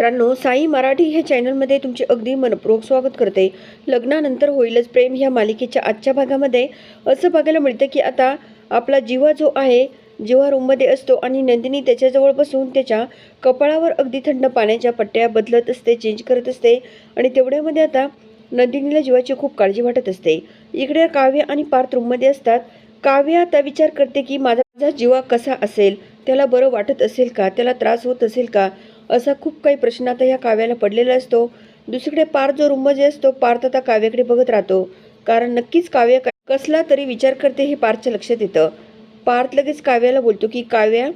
मित्रांनो साई मराठी ह्या चॅनलमध्ये तुमचे अगदी मनपूर्वक स्वागत करते. लग्नानंतर होईलच प्रेम ह्या मालिकेच्या आजच्या भागामध्ये. असं बघायला मिळतं की आता आपला जीवा जो आहे जीवा रूममध्ये असतो आणि नंदिनी त्याच्याजवळ बसून त्याच्या कपाळावर अगदी थंड पाण्याच्या पट्ट्या बदलत असते चेंज करत असते आणि तेवढ्यामध्ये आता नंदिनीला जीवाची खूप काळजी वाटत असते. इकडे काव्य आणि पार्थ रूममध्ये असतात. काव्य आता विचार करते की माझा माझा जीवा कसा असेल? त्याला बरं वाटत असेल का? त्याला त्रास होत असेल का? असा खूप काही प्रश्न आता ह्या काव्याला पडलेला असतो. दुसरीकडे पार्थ जो रूममध्ये असतो पार्थ आता काव्याकडे बघत राहतो. कारण नक्कीच काव्य कसला तरी विचार करते हे पार्थच्या लक्षात येतं. पार्थ लगेच काव्याला बोलतो की काव्या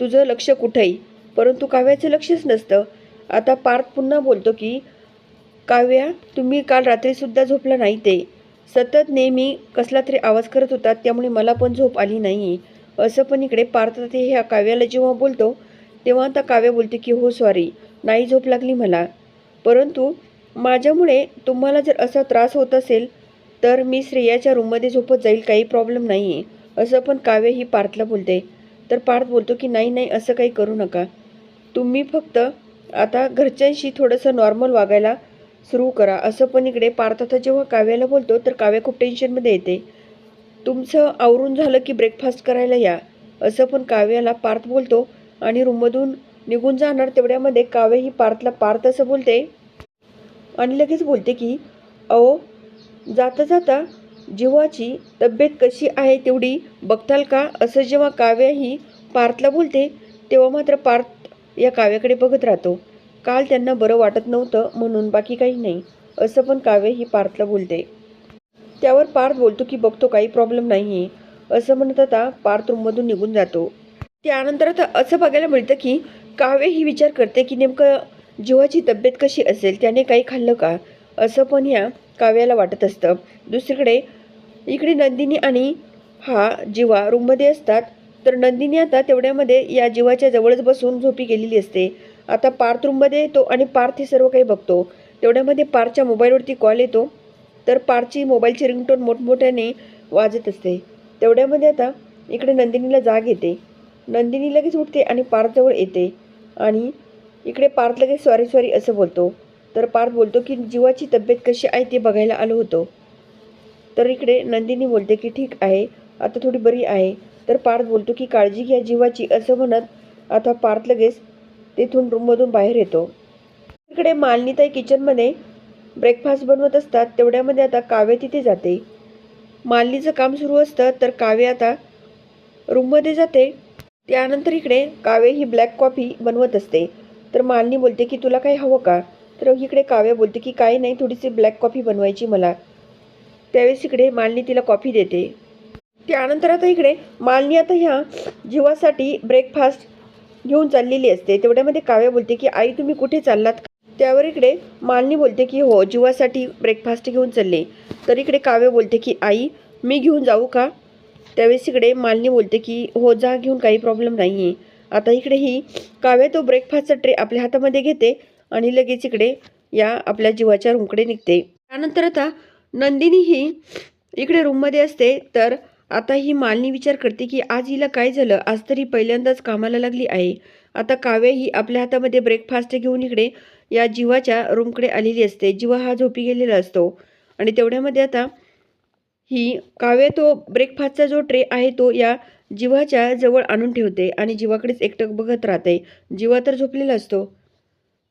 तुझं लक्ष कुठंही परंतु काव्याचं लक्षच नसतं. आता पार्थ पुन्हा बोलतो की काव्या तुम्ही काल रात्रीसुद्धा झोपला नाही ते. सतत नेहमी कसला तरी आवाज करत होता त्यामुळे मला पण झोप आली नाही. असं पण इकडे पार्थ ते ह्या काव्याला जेव्हा बोलतो तेव्हा आता काव्य बोलते की हो सॉरी नाही झोप लागली मला. परंतु माझ्यामुळे तुम्हाला जर असा त्रास होत असेल तर मी श्रेयाच्या रूममध्ये झोपत जाईल काही प्रॉब्लेम नाही आहे असं पण काव्य ही पार्थला बोलते. तर पार्थ बोलतो की नाही नाही असं काही करू नका. तुम्ही फक्त आता घरच्यांशी थोडंसं नॉर्मल वागायला सुरू करा. असं पण इकडे पार्थ आता जेव्हा काव्याला बोलतो तर काव्य खूप टेन्शनमध्ये येते. तुमचं आवरून झालं की ब्रेकफास्ट करायला या. असं पण काव्याला पार्थ बोलतो. आणि रूममधून निघून जाणार तेवढ्यामध्ये काव्य ही पार्थला पार्थ असं बोलते. आणि लगेच बोलते की अहो जाता जाता जीवाची तब्येत कशी आहे तेवढी बघताल का? असं जेव्हा काव्य ही पार्थला बोलते तेव्हा मात्र पार्थ या काव्याकडे बघत राहतो. काल त्यांना बरं वाटत नव्हतं म्हणून बाकी काही नाही असं पण काव्य ही पार्थला बोलते. त्यावर पार्थ बोलतो की बघतो काही प्रॉब्लेम नाही आहे असं म्हणत आता पार्थ रूममधून निघून जातो. त्यानंतर आता असं बघायला मिळतं की काव्य ही विचार करते की नेमकं जीवाची तब्येत कशी असेल त्याने काही खाल्लं का? असं पण ह्या काव्याला वाटत असतं. दुसरीकडे इकडे नंदिनी आणि हा जीवा रूममध्ये असतात. तर नंदिनी आता तेवढ्यामध्ये या जीवाच्या जवळच बसून झोपी गेलेली असते. आता पार्थ रूममध्ये येतो आणि पार्थ हे सर्व काही बघतो. तेवढ्यामध्ये पार्थच्या मोबाईलवरती कॉल येतो. तर पार्थची मोबाईलची रिंगटोन मोठमोठ्याने वाजत असते. तेवढ्यामध्ये आता इकडे नंदिनीला जाग येते. नंदिनी लगेच उठते आणि पार्थजवळ येते. आणि इकडे पार्थ लगेच सॉरी सॉरी असं बोलतो. तर पार्थ बोलतो की जीवाची तब्येत कशी आहे ते बघायला आलो होतो. तर इकडे नंदिनी बोलते की ठीक आहे आता थोडी बरी आहे. तर पार्थ बोलतो की काळजी घ्या जीवाची असं म्हणत आता पार्थ लगेच तेथून रूममधून बाहेर येतो. इकडे मालनीताई किचनमध्ये ब्रेकफास्ट बनवत असतात तेवढ्यामध्ये आता काव्य तिथे जाते. मालनीचं काम सुरू असतं तर काव्य आता रूममध्ये जाते. त्यानंतर इकडे काव्य ही ब्लॅक कॉफी बनवत असते. तर मालनी बोलते की तुला काही हवं का? तर इकडे काव्य बोलते की काही नाही थोडीशी ब्लॅक कॉफी बनवायची मला. त्यावेळेस इकडे मालनी तिला कॉफी देते. त्यानंतर आता इकडे मालनी आता ह्या जीवासाठी ब्रेकफास्ट घेऊन चाललेली असते. तेवढ्यामध्ये काव्य बोलते की आई तुम्ही कुठे चाललात? त्यावर इकडे मालनी बोलते की हो जीवासाठी ब्रेकफास्ट घेऊन चालले. तर इकडे काव्य बोलते की आई मी घेऊन जाऊ का? त्यावेळेस इकडे मालनी बोलते की हो जा घेऊन काही प्रॉब्लेम नाही आहे आता इकडे ही काव्य तो ब्रेकफास्टचा ट्रे आपल्या हातामध्ये घेते आणि लगेच इकडे या आपल्या जीवाच्या रूमकडे निघते. त्यानंतर आता नंदिनी ही इकडे रूममध्ये असते. तर आता ही मालनी विचार करते की आज हिला काय झालं? आज तरी पहिल्यांदाच कामाला लागली आहे. आता काव्या ही आपल्या हातामध्ये ब्रेकफास्ट घेऊन इकडे या जीवाच्या रूमकडे आलेली असते. जीवा हा झोपी गेलेला असतो. आणि तेवढ्यामध्ये आता ही काव्य तो ब्रेकफास्टचा जो ट्रे आहे तो या जीवाच्या जवळ आणून ठेवते आणि जीवाकडेच एकटक बघत राहते. जीवा तर झोपलेला असतो.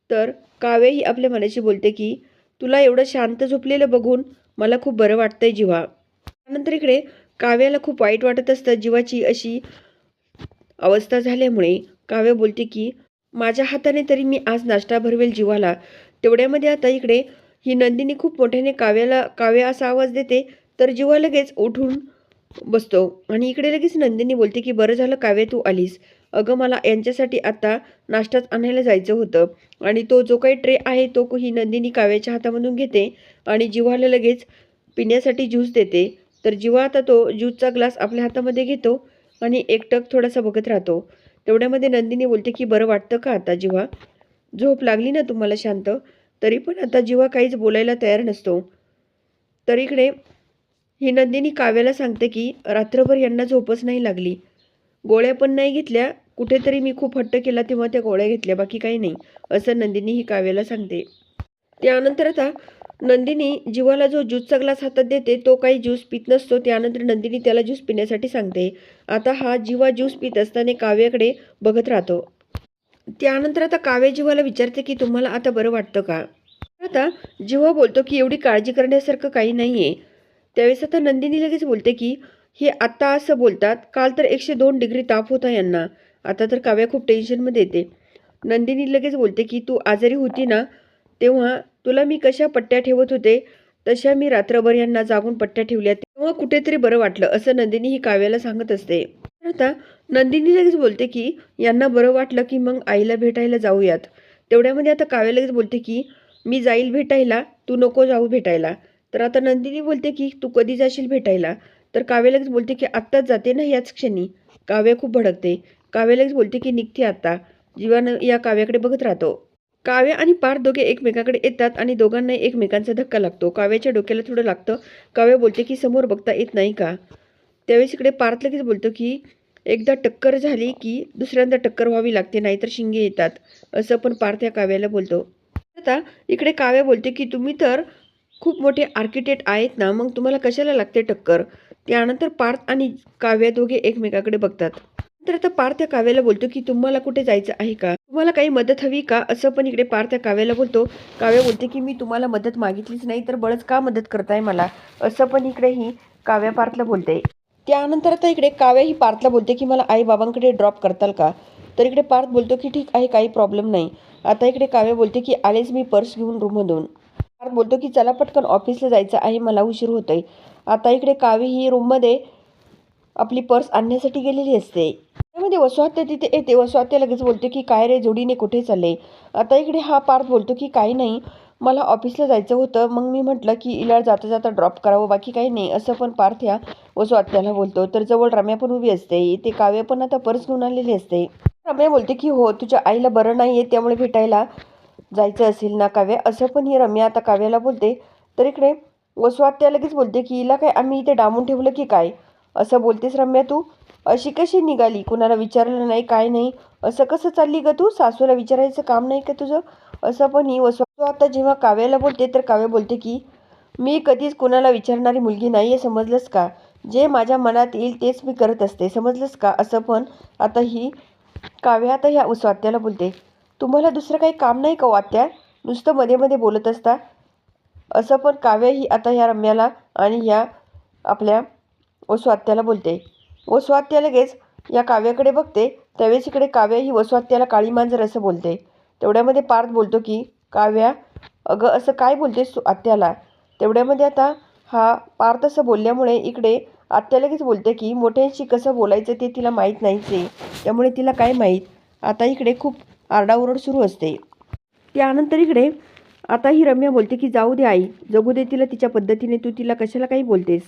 तर काव्य ही आपल्या मनाशी बोलते की तुला एवढं शांत झोपलेलं बघून मला खूप बरं वाटतंय जीवा. त्यानंतर इकडे काव्याला खूप वाईट वाटत असतं जीवाची अशी अवस्था झाल्यामुळे काव्य बोलते की माझ्या हाताने तरी मी आज नाश्ता भरवेल जीवाला. तेवढ्यामध्ये आता इकडे ही नंदिनी खूप मोठ्याने काव्याला काव्य असा आवाज देते तर जीवा लगेच उठून बसतो आणि इकडे लगेच नंदिनी बोलते की बरं झालं काव्य तू आलीस. अगं मला यांच्यासाठी आता नाश्ताच आणायला जायचं होतं आणि तो जो काही ट्रे आहे तो ही नंदिनी काव्याच्या हातामधून घेते आणि जिव्हाला लगेच पिण्यासाठी ज्यूस देते. तर जिवा आता तो ज्यूसचा ग्लास आपल्या हातामध्ये घेतो आणि एकटक थोडासा बघत राहतो. तेवढ्यामध्ये नंदिनी बोलते की बरं वाटतं का आता जिवा झोप लागली ना तुम्हाला शांत? तरी पण आता जिवा काहीच बोलायला तयार नसतो. तर इकडे ही नंदिनी काव्याला सांगते की रात्रभर यांना झोपच नाही लागली. गोळ्या पण नाही घेतल्या. कुठेतरी मी खूप हट्ट केला तेव्हा त्या गोळ्या घेतल्या बाकी काही नाही असं नंदिनी ही काव्याला सांगते. त्यानंतर आता नंदिनी जीवाला जो ज्यूसचा ग्लास हातात देते तो काही ज्यूस पित नसतो. त्यानंतर नंदिनी त्याला ज्यूस पिण्यासाठी सांगते. आता हा जीवा ज्यूस पित असताना काव्याकडे बघत राहतो. त्यानंतर आता काव्या जीवाला विचारते की तुम्हाला आता बरं वाटतं का? आता जीवा बोलतो की एवढी काळजी करण्यासारखं काही नाही आहे त्यावेळेस आता नंदिनी लगेच बोलते की हे आत्ता असं बोलतात काल तर एकशे दोन डिग्री ताप होता यांना. आता तर काव्या खूप टेन्शनमध्ये येते. नंदिनी लगेच बोलते की तू आजारी होती ना तेव्हा तुला मी कशा पट्ट्या ठेवत होते? तशा मी रात्रभर यांना जागून पट्ट्या ठेवल्या. तेव्हा कुठेतरी बरं वाटलं असं नंदिनी ही काव्याला सांगत असते. आता नंदिनी लगेच बोलते की यांना बरं वाटलं की मग आईला भेटायला जाऊयात. तेवढ्यामध्ये आता काव्या लगेच बोलते की मी जाईल भेटायला तू नको जाऊ भेटायला. तर आता नंदिनी बोलते की तू कधी जाशील भेटायला? तर काव्या लगेच बोलते की आत्ताच जाते ना याच क्षणी. काव्य खूप भडकते. काव्या लगेच बोलते की निघते आत्ता जीवानं या काव्याकडे बघत राहतो. काव्य आणि पार्थ दोघे एकमेकाकडे येतात आणि दोघांनाही एकमेकांचा धक्का लागतो. काव्याच्या डोक्याला थोडं लागतं. काव्य बोलते की समोर बघता येत नाही का? त्यावेळेस इकडे पार्थ लगेच बोलतो की एकदा टक्कर झाली की दुसऱ्यांदा टक्कर व्हावी लागते नाहीतर शिंगे येतात. असं पण पार्थ या काव्याला बोलतो. आता इकडे काव्या बोलते की तुम्ही तर खूप मोठे आर्किटेक्ट आहेत ना मग तुम्हाला कशाला लागते टक्कर? त्यानंतर पार्थ आणि काव्या दोघे एकमेकाकडे बघतात. तर आता पार्थ त्या काव्याला बोलतो की तुम्हाला कुठे जायचं आहे का? तुम्हाला काही मदत हवी का? असं पण इकडे पार्थ त्या काव्याला बोलतो. काव्या बोलते की मी तुम्हाला मदत मागितलीच नाही तर बळच का मदत करताय मला? असं पण इकडे ही काव्या पार्थला बोलते. त्यानंतर आता इकडे काव्या ही पार्थला बोलते की मला आई बाबांकडे ड्रॉप करताल का? तर इकडे पार्थ बोलतो की ठीक आहे काही प्रॉब्लेम नाही. आता इकडे काव्या बोलते की आलेच मी पर्स घेऊन रूममधून पार्थ बोलतो की चला पटकन ऑफिसला जायचं आहे मला उशीर होतोय. आता इकडे काव्य ही रूममध्ये आपली पर्स आणण्यासाठी गेलेली असते. त्यामध्ये वसुहत्या तिथे येते. वसुहत्या लगेच बोलते की काय रे जोडीने कुठे चालले? आता इकडे हा पार्थ बोलतो की काही नाही. मला ऑफिसला जायचं होतं. मग मी म्हटलं की इला जाता जाता ड्रॉप करावं. बाकी काही नाही. असं पण पार्थ ह्या वसुहत्याला बोलतो. तर जवळ रम्या पण उभी असते. इथे काव्य पण आता पर्स घेऊन आलेली असते. रम्या बोलते की हो तुझ्या आईला बरं नाही आहे त्यामुळे भेटायला जायचं असेल ना काव्य? असं पण ही रम्या आता काव्याला बोलते. तर इकडे वसुआत्या लगेच बोलते की हिला काय आम्ही इथे डांबून ठेवलं की काय? असं बोलतेस रम्या तू? अशी कशी निघाली? कुणाला विचारलं नाही काय नाही? असं कसं चालली का तू? सासूला विचारायचं काम नाही का तुझं? असं पण ही वसू आता जेव्हा काव्याला बोलते तर काव्य बोलते की मी कधीच कुणाला विचारणारी मुलगी नाही आहे समजलंच का? जे माझ्या मनात येईल तेच मी करत असते समजलंच का? असं पण आता ही काव्य आता ह्या स्वात्याला बोलते. तुम्हाला दुसरं काही काम नाही का आत्या नुसतं मध्ये मध्ये बोलत असता. असं पण काव्य ही आता ह्या रम्याला आणि ह्या आपल्या वसुआत्याला बोलते. वसुआत्या लगेच या काव्याकडे बघते. त्यावेळेस इकडे काव्य ही वसुआत्याला काळी मांजर असं बोलते. तेवढ्यामध्ये पार्थ बोलतो की काव्या अगं असं काय बोलते सु आत्याला? तेवढ्यामध्ये आता हा पार्थ असं बोलल्यामुळे इकडे आत्या लगेच बोलते की मोठ्यांशी कसं बोलायचं ते तिला माहीत नाहीच आहे. त्यामुळे तिला काय माहीत? आता इकडे खूप आरडाओरड सुरू असते. त्यानंतर इकडे आता ही रम्या बोलते की जाऊ दे आई जगू दे तिला तिच्या पद्धतीने तू तिला कशाला काही बोलतेस?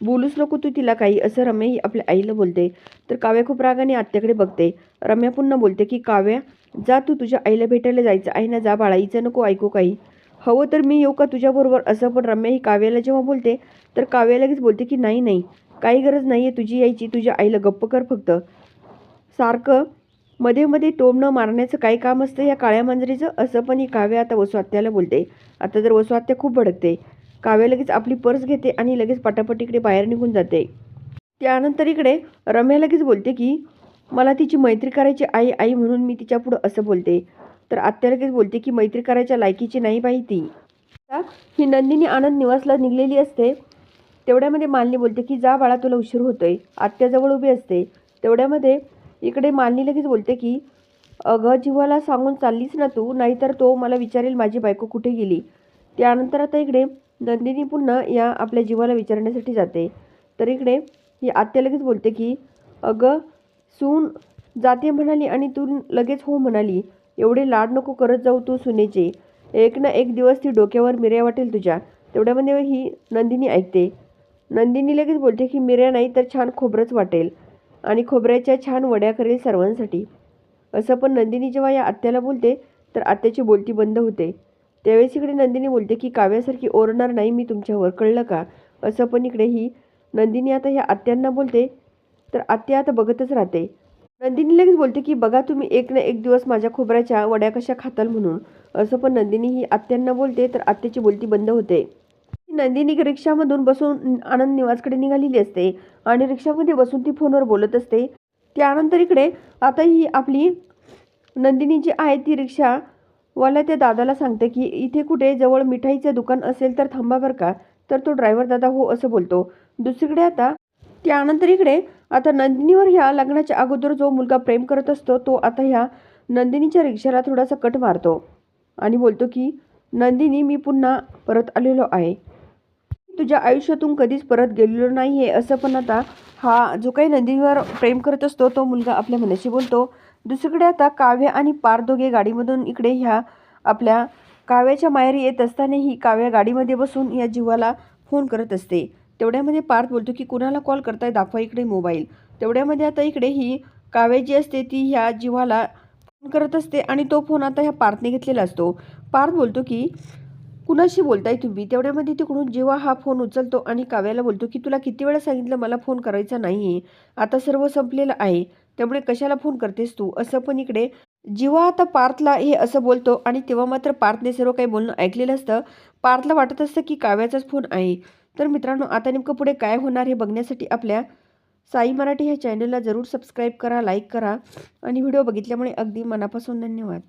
बोलूच नको तू तिला काही असं रम्या ही आपल्या आईला बोलते. तर काव्या खूप रागाने आत्याकडे बघते. रम्या पुन्हा बोलते की काव्या जा तू तुझ्या आईला भेटायला जायचं आहे ना जा बाळा हिचं नको ऐकू काही. हवं तर मी येऊ का तुझ्याबरोबर? असं पण रम्या ही काव्याला जेव्हा बोलते तर काव्या लगेच बोलते की नाही नाही काही गरज नाही आहे तुझी यायची तुझ्या आईला गप्प कर फक्त. सारखं मध्ये मध्ये टोमणं मारण्याचं काय काम असतं या काळ्या मांजरीचं? असं पण ही काव्य आता वसुआत्याला बोलते. आता जर वसुआत्या खूप भडकते काव्या लगेच आपली पर्स घेते आणि लगेच पटापट इकडे बाहेर निघून जाते. त्यानंतर इकडे रम्या लगेच बोलते की मला तिची मैत्री करायची आई आई म्हणून मी तिच्यापुढं असं बोलते. तर आत्या लगेच बोलते की मैत्री करायच्या लायकीची नाही बाई ती. ही नंदिनी आनंद निवासला निघलेली असते. तेवढ्यामध्ये मालनी बोलते की जा बाळा तुला उशीर होतोय. आत्याजवळ उभी असते. तेवढ्यामध्ये इकडे मालनी लगेच बोलते की अगं जीवाला सांगून चाललीस ना तू नाहीतर तो मला विचारेल माझी बायको कुठे गेली. त्यानंतर आता इकडे नंदिनी पुन्हा या आपल्या जीवाला विचारण्यासाठी जाते. तर इकडे ही आत्या लगेच बोलते की अगं सून जाते म्हणाली आणि तू लगेच हो म्हणाली. एवढे लाड नको करत जाऊ तू सुनेचे. एक ना एक दिवस ती डोक्यावर मिऱ्या वाटेल तुझ्या. तेवढ्यामध्ये ही नंदिनी ऐकते. नंदिनी लगेच बोलते की मिऱ्या नाही तर छान खोबरंच वाटेल. आणि खोबऱ्याच्या छान वड्या करेल सर्वांसाठी. असं पण नंदिनी जेव्हा या आत्याला बोलते तर आत्याची बोलती बंद होते. त्यावेळेस इकडे नंदिनी बोलते की काव्यासारखी ओरणार नाही मी तुमच्यावर कळलं का? असं पण इकडे ही नंदिनी आता ह्या आत्यांना बोलते तर आत्या आता बघतच राहते. नंदिनी लगेच बोलते की बघा तुम्ही एक ना एक दिवस माझ्या खोबऱ्याच्या वड्या कशा खाताल म्हणून. असं पण नंदिनी ही आत्यांना बोलते तर आत्याची बोलती बंद होते. नंदिनी रिक्षामधून बसून आनंद निवासकडे निघालेली असते आणि रिक्षामध्ये बसून ती फोनवर बोलत असते. त्यानंतर इकडे आता ही आपली नंदिनी जी आहे ती रिक्षावाला त्या दादाला सांगते की इथे कुठे जवळ मिठाईचं दुकान असेल तर थांबा बरं का तर तो ड्रायव्हर दादा हो असं बोलतो. दुसरीकडे आता त्यानंतर इकडे आता नंदिनीवर ह्या लग्नाच्या अगोदर जो मुलगा प्रेम करत असतो तो आता ह्या नंदिनीच्या रिक्षाला थोडासा कट मारतो आणि बोलतो की नंदिनी मी पुन्हा परत आलेलो आहे. तुझ्या आयुष्यातून कधीच परत गेलेलो नाही आहे असं पण आता हा जो काही नंदिनीवर प्रेम करत असतो तो मुलगा आपल्या मनाशी बोलतो. दुसरीकडे आता काव्य आणि पार दोघे गाडीमधून इकडे ह्या आपल्या काव्याच्या माहेरी येत असतानाही काव्या गाडीमध्ये बसून या जीवाला फोन करत असते. तेवढ्यामध्ये पार्थ बोलतो की कुणाला कॉल करताय? दाखवा इकडे मोबाईल. तेवढ्यामध्ये आता इकडे ही काव्य जी असते ती ह्या जीवाला फोन करत असते आणि तो फोन आता ह्या पार्थने घेतलेला असतो. पार्थ बोलतो की कुणाशी बोलताय तुम्ही? तेवढ्यामध्ये तिकडून जेव्हा हा फोन उचलतो आणि काव्याला बोलतो की तुला किती वेळा सांगितलं मला फोन करायचा नाही आहे आता सर्व संपलेलं आहे. त्यामुळे कशाला फोन करतेस तू? असं पण इकडे जेव्हा आता पार्थला हे असं बोलतो आणि तेव्हा मात्र पार्थने सर्व काही बोलणं ऐकलेलं असतं. पार्थला वाटत असतं की काव्याचाच फोन आहे. तर मित्रांनो आता नेमकं पुढे काय होणार हे बघण्यासाठी आपल्या साई मराठी ह्या चॅनलला जरूर सबस्क्राईब करा लाईक करा आणि व्हिडिओ बघितल्यामुळे अगदी मनापासून धन्यवाद.